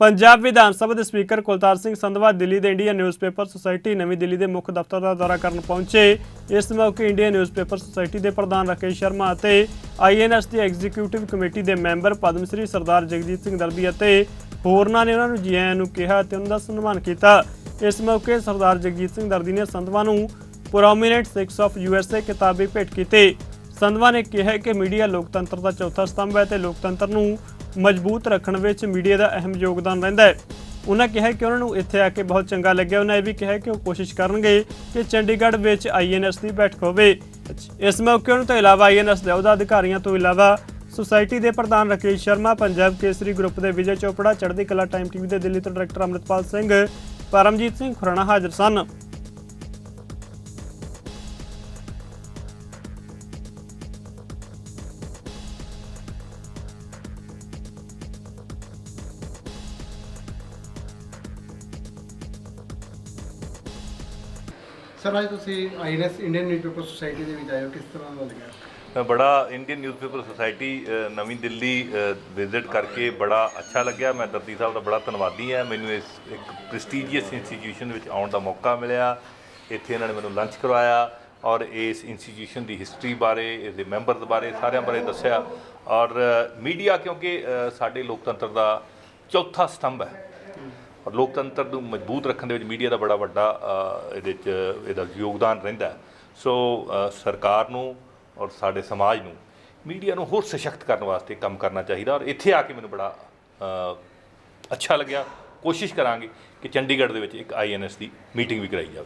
ਪੰਜਾਬ ਵਿਧਾਨ ਸਭਾ ਦੇ ਸਪੀਕਰ ਕੁਲਤਾਰ ਸਿੰਘ ਸੰਧਵਾ ਦਿੱਲੀ ਦੇ Indian newspaper society ਨਵੀਂ ਦਿੱਲੀ ਦੇ ਮੁੱਖ ਦਫ਼ਤਰ ਦਾ ਦੌਰਾ ਕਰਨ ਪਹੁੰਚੇ। ਇਸ ਮੌਕੇ ਇੰਡੀਅਨ ਨਿਊਜ਼ਪੇਪਰ ਸੁਸਾਇਟੀ ਦੇ ਪ੍ਰਧਾਨ ਰਾਕੇਸ਼ ਸ਼ਰਮਾ ਅਤੇ ਆਈਐਨਐਸ ਦੀ ਐਗਜ਼ੀਕਿਊਟਿਵ ਕਮੇਟੀ ਦੇ ਮੈਂਬਰ ਪਦਮ ਸ੍ਰੀ ਸਰਦਾਰ ਜਗਜੀਤ ਸਿੰਘ ਦਰਦੀ ਅਤੇ ਹੋਰਨਾਂ ਨੇ ਉਹਨਾਂ ਨੂੰ ਜੀ ਆਇਆਂ ਨੂੰ ਕਿਹਾ ਤੇ ਉਹਨਾਂ ਦਾ ਸਨਮਾਨ ਕੀਤਾ। ਇਸ ਮੌਕੇ ਸਰਦਾਰ ਜਗਜੀਤ ਸਿੰਘ ਦਰਦੀ ਨੇ ਸੰਧਵਾ ਨੂੰ ਪ੍ਰੋਮੀਨੈਂਟ ਸਿਕਸ ਆਫ ਯੂਐਸਏ ਕਿਤਾਬ ਵੀ ਭੇਟ ਕੀਤੀ। ਸੰਧਵਾ ਨੇ ਕਿਹਾ ਕਿ ਮੀਡੀਆ ਲੋਕਤੰਤਰ ਦਾ ਚੌਥਾ ਸਤੰਭ ਹੈ ਤੇ ਲੋਕਤੰਤਰ ਨੂੰ ਮਜ਼ਬੂਤ ਰੱਖਣ ਵਿੱਚ ਮੀਡੀਆ ਦਾ ਅਹਿਮ ਯੋਗਦਾਨ ਰਹਿੰਦਾ ਹੈ। ਉਹਨਾਂ ਕਿਹਾ ਕਿ ਉਹਨਾਂ ਨੂੰ ਇੱਥੇ ਆ ਕੇ ਬਹੁਤ ਚੰਗਾ ਲੱਗਿਆ। ਉਹਨਾਂ ਇਹ ਵੀ ਕਿਹਾ ਕਿ ਉਹ ਕੋਸ਼ਿਸ਼ ਕਰਨਗੇ ਕਿ ਚੰਡੀਗੜ੍ਹ ਵਿੱਚ ਆਈਐਨਐਸ ਦੀ ਬੈਠਕ ਹੋਵੇ। ਇਸ ਮੌਕੇ ਉਹਨਾਂ ਤੋਂ ਇਲਾਵਾ ਆਈਐਨਐਸ ਦੇ ਅਹੁਦਾ ਅਧਿਕਾਰੀਆਂ ਤੋਂ ਇਲਾਵਾ ਸੁਸਾਇਟੀ ਦੇ ਪ੍ਰਧਾਨ ਰਕੇਸ਼ ਸ਼ਰਮਾ, ਪੰਜਾਬ ਕੇਸਰੀ ਗਰੁੱਪ ਦੇ ਵਿਜੇ ਚੋਪੜਾ, ਚੜ੍ਹਦੀ ਕਲਾ ਟਾਈਮ ਟੀਵੀ ਦੇ ਦਿੱਲੀ ਤੋਂ ਡਾਇਰੈਕਟਰ ਅੰਮ੍ਰਿਤਪਾਲ ਸਿੰਘ, ਪਰਮਜੀਤ ਸਿੰਘ ਖੁਰਾਣਾ ਹਾਜ਼ਰ ਸਨ। ਸਰ, ਅੱਜ ਤੁਸੀਂ ਆਈਐਨਐਸ ਇੰਡੀਅਨ ਨਿਊਜ਼ਪੇਪਰ ਸੁਸਾਇਟੀ ਦੇ ਵਿੱਚ ਆਏ ਹੋ, ਕਿਸ ਤਰ੍ਹਾਂ ਦਾ ਲੱਗਿਆ ਮੈਂ ਬੜਾ ਇੰਡੀਅਨ ਨਿਊਜ਼ਪੇਪਰ ਸੁਸਾਇਟੀ ਨਵੀਂ ਦਿੱਲੀ ਵਿਜ਼ਿਟ ਕਰਕੇ ਬੜਾ ਅੱਛਾ ਲੱਗਿਆ। ਮੈਂ ਦਰਦੀ ਸਾਹਿਬ ਦਾ ਬੜਾ ਧੰਨਵਾਦੀ ਹਾਂ। ਮੈਨੂੰ ਇਸ ਇੱਕ ਪ੍ਰੈਸਟੀਜੀਅਸ ਇੰਸਟੀਟਿਊਸ਼ਨ ਵਿੱਚ ਆਉਣ ਦਾ ਮੌਕਾ ਮਿਲਿਆ। ਇੱਥੇ ਇਹਨਾਂ ਨੇ ਮੈਨੂੰ ਲੰਚ ਕਰਵਾਇਆ ਔਰ ਇਸ ਇੰਸਟੀਟਿਊਸ਼ਨ ਦੀ ਹਿਸਟਰੀ ਬਾਰੇ ਇਸ ਦੇ ਮੈਂਬਰਸ ਬਾਰੇ ਸਾਰਿਆਂ ਬਾਰੇ ਦੱਸਿਆ। ਔਰ ਮੀਡੀਆ ਕਿਉਂਕਿ ਸਾਡੇ ਲੋਕਤੰਤਰ ਦਾ ਚੌਥਾ ਸਤੰਭ ਹੈ। ਔਰ ਲੋਕਤੰਤਰ ਨੂੰ ਮਜ਼ਬੂਤ ਰੱਖਣ ਦੇ ਵਿੱਚ ਮੀਡੀਆ ਦਾ ਬੜਾ ਵੱਡਾ ਇਹਦੇ 'ਚ, ਇਹਦਾ ਯੋਗਦਾਨ ਰਹਿੰਦਾ ਸੋ ਸਰਕਾਰ ਨੂੰ ਔਰ ਸਾਡੇ ਸਮਾਜ ਨੂੰ ਮੀਡੀਆ ਨੂੰ ਹੋਰ ਸਸ਼ਕਤ ਕਰਨ ਵਾਸਤੇ ਕੰਮ ਕਰਨਾ ਚਾਹੀਦਾ ਔਰ ਇੱਥੇ ਆ ਕੇ ਮੈਨੂੰ ਬੜਾ ਅੱਛਾ ਲੱਗਿਆ। ਕੋਸ਼ਿਸ਼ ਕਰਾਂਗੇ ਕਿ ਚੰਡੀਗੜ੍ਹ ਦੇ ਵਿੱਚ ਇੱਕ ਆਈਐਨਐਸ ਦੀ ਮੀਟਿੰਗ ਵੀ ਕਰਾਈ ਜਾਵੇ।